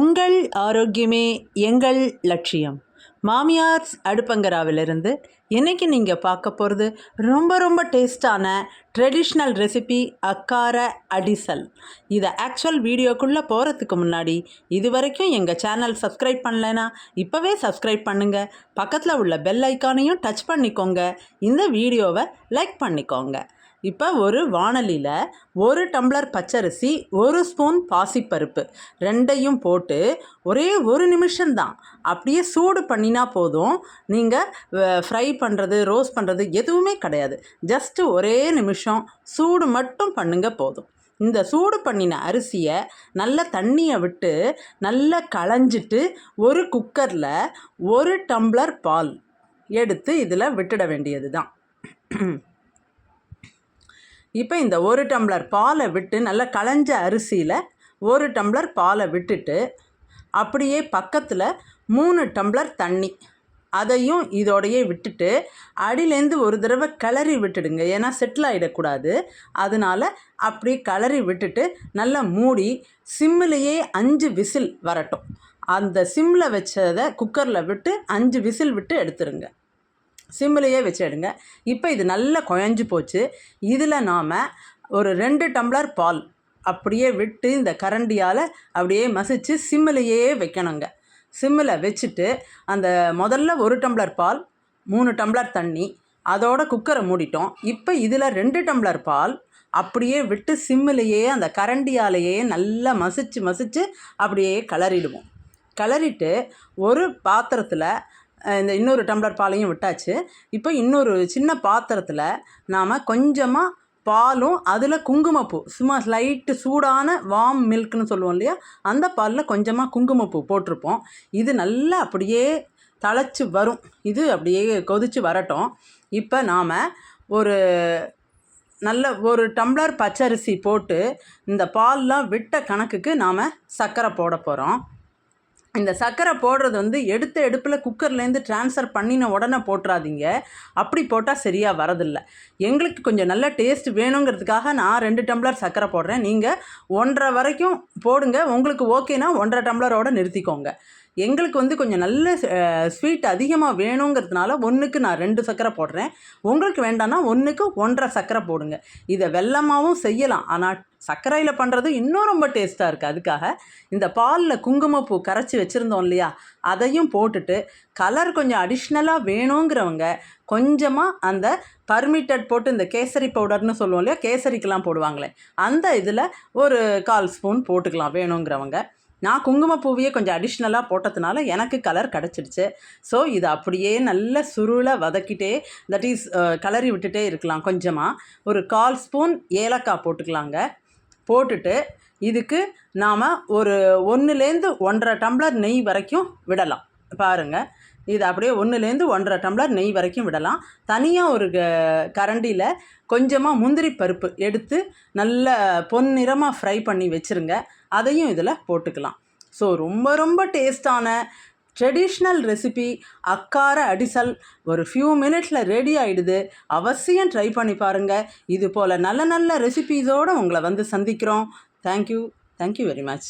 உங்கள் ஆரோக்கியமே எங்கள் லட்சியம். மாமியார்ஸ் அடுப்பங்கராவிலிருந்து இன்றைக்கி நீங்கள் பார்க்க போகிறது ரொம்ப ரொம்ப டேஸ்டான ட்ரெடிஷ்னல் ரெசிபி அக்கார அடிசல். இதை ஆக்சுவல் வீடியோக்குள்ளே போகிறதுக்கு முன்னாடி இது வரைக்கும் எங்கள் சேனல் சப்ஸ்கிரைப் பண்ணலைன்னா இப்போவே சப்ஸ்கிரைப் பண்ணுங்கள் பக்கத்தில் உள்ள பெல் ஐக்கானையும் டச் பண்ணிக்கோங்க. இந்த வீடியோவை லைக் பண்ணிக்கோங்க. இப்போ ஒரு வாணலியில் ஒரு டம்ளர் பச்சரிசி ஒரு ஸ்பூன் பாசிப்பருப்பு ரெண்டையும் போட்டு ஒரே ஒரு நிமிஷம்தான். அப்படியே சூடு பண்ணினா போதும். நீங்கள் ஃப்ரை பண்ணுறது ரோஸ்ட் பண்ணுறது எதுவுமே கிடையாது. ஜஸ்ட்டு ஒரே நிமிஷம் சூடு மட்டும் பண்ணுங்க போதும். இந்த சூடு பண்ணின அரிசியை நல்ல தண்ணியை விட்டு நல்லா களைஞ்சிட்டு ஒரு குக்கரில் ஒரு டம்ளர் பால் எடுத்து இதில் விட்டுட வேண்டியது தான் இப்போ இந்த ஒரு டம்ளர் பாலை விட்டு நல்லா களைஞ்ச அரிசியில் ஒரு டம்ளர் பாலை விட்டுட்டு அப்படியே பக்கத்தில் மூணு டம்ளர் தண்ணி. அதையும் இதோடையே விட்டுட்டு அடியிலேருந்து ஒரு தடவை கிளறி விட்டுடுங்க. ஏன்னா செட்டில் ஆகிடக்கூடாது அதனால் அப்படி கிளறி விட்டுட்டு நல்லா மூடி சிம்மிலேயே அஞ்சு விசில் வரட்டும். அந்த சிம்மில் வச்சதை குக்கரில் விட்டு அஞ்சு விசில் விட்டு எடுத்துருங்க சிம்மிலையே வச்சிடுங்க. இப்போ இது நல்லா குழஞ்சி போச்சு. இதில் நாம் ஒரு ரெண்டு டம்ளர் பால் அப்படியே விட்டு இந்த கரண்டியால் அப்படியே மசித்து சிம்மிலையே வைக்கணுங்க. சிம்மில் வச்சுட்டு அந்த முதல்ல ஒரு டம்ளர் பால் மூணு டம்ளர் தண்ணி அதோட குக்கரை மூடிட்டோம். இப்போ இதில் ரெண்டு டம்ளர் பால் அப்படியே விட்டு சிம்மிலையே அந்த கரண்டியாலேயே நல்லா மசிச்சு மசித்து அப்படியே கலரிடுவோம். கலரிட்டு ஒரு பாத்திரத்தில் இந்த இன்னொரு டம்ளர் பாலையும் விட்டாச்சு. இப்போ இன்னொரு சின்ன பாத்திரத்தில் நாம் கொஞ்சமாக பாலும் அதில் குங்குமப்பூ சும்மா லைட்டு சூடான வார்ம் மில்க்னு சொல்லுவோம் இல்லையா? அந்த பாலில் கொஞ்சமாக குங்குமப்பூ போட்டிருப்போம். இது நல்லா அப்படியே தழைச்சி வரும். இது அப்படியே கொதித்து வரட்டும். இப்போ நாம் ஒரு நல்ல ஒரு டம்ளர் பச்சரிசி போட்டு இந்த பால்லாம் விட்ட கணக்குக்கு நாம் சர்க்கரை போட போகிறோம் இந்த சர்க்கரை போடுறது வந்து எடுத்த எடுப்பில் குக்கர்லேருந்து ட்ரான்ஸ்ஃபர் பண்ணின உடனே போட்டுறாதீங்க. அப்படி போட்டால் சரியாக வரதில்லை. எங்களுக்கு கொஞ்சம் நல்ல டேஸ்ட் வேணுங்கிறதுக்காக நான் ரெண்டு டம்ளர் சர்க்கரை போடுறேன். நீங்கள் ஒன்றரை வரைக்கும் போடுங்க. உங்களுக்கு ஓகேனா ஒன்றரை டம்ளரோடு நிறுத்திக்கோங்க. எங்களுக்கு வந்து கொஞ்சம் நல்ல ஸ்வீட் அதிகமாக வேணுங்கிறதுனால ஒன்றுக்கு நான் ரெண்டு சர்க்கரை போடுறேன். உங்களுக்கு வேண்டாம்னா ஒன்றுக்கு ஒன்றரை சர்க்கரை போடுங்க. இதை வெள்ளமாகவும் செய்யலாம். ஆனால் சர்க்கரையில் பண்ணுறது இன்னும் ரொம்ப டேஸ்ட்டாக இருக்குது அதுக்காக இந்த பாலில் குங்குமப்பூ கரைச்சி வச்சுருந்தோம் இல்லையா? அதையும் போட்டுட்டு கலர் கொஞ்சம் அடிஷ்னலாக வேணுங்கிறவங்க கொஞ்சமாக அந்த பர்மிட்டட் போட்டு இந்த கேசரி பவுடர்னு சொல்லுவோம் இல்லையா? கேசரிக்கெலாம் போடுவாங்களே. அந்த இதில் ஒரு கால் ஸ்பூன் போட்டுக்கலாம் வேணுங்கிறவங்க. நான் குங்குமப்பூவையே கொஞ்சம் அடிஷ்னலாக போட்டதுனால எனக்கு கலர் கிடச்சிடுச்சு. ஸோ இதை அப்படியே நல்ல சுருளை வதக்கிட்டே தட் இஸ் கலரி விட்டுட்டே இருக்கலாம் கொஞ்சமாக ஒரு கால் ஸ்பூன் ஏலக்காய் போட்டுக்கலாங்க. போட்டுட்டு இதுக்கு நாம் ஒரு ஒன்றுலேருந்து ஒன்றரை டம்ளர் நெய் வரைக்கும் விடலாம். பாருங்கள் இது அப்படியே ஒன்றுலேருந்து ஒன்றரை டம்ளர் நெய் வரைக்கும் விடலாம். தனியாக ஒரு கரண்டியில் கொஞ்சமாக முந்திரி பருப்பு எடுத்து நல்ல பொன்னிறமாக ஃப்ரை பண்ணி வச்சுருங்க. அதையும் இதில் போட்டுக்கலாம். ஸோ ரொம்ப ரொம்ப டேஸ்டான ட்ரெடிஷ்னல் ரெசிபி அக்கார அடிசல். ஒரு ஃபியூ மினிட்ஸில் ரெடி ஆகிடுது அவசியம் ட்ரை பண்ணி பாருங்கள் இது போல் நல்ல நல்ல ரெசிபீஸோடு உங்களை வந்து சந்திக்கிறோம். Thank you thank you very much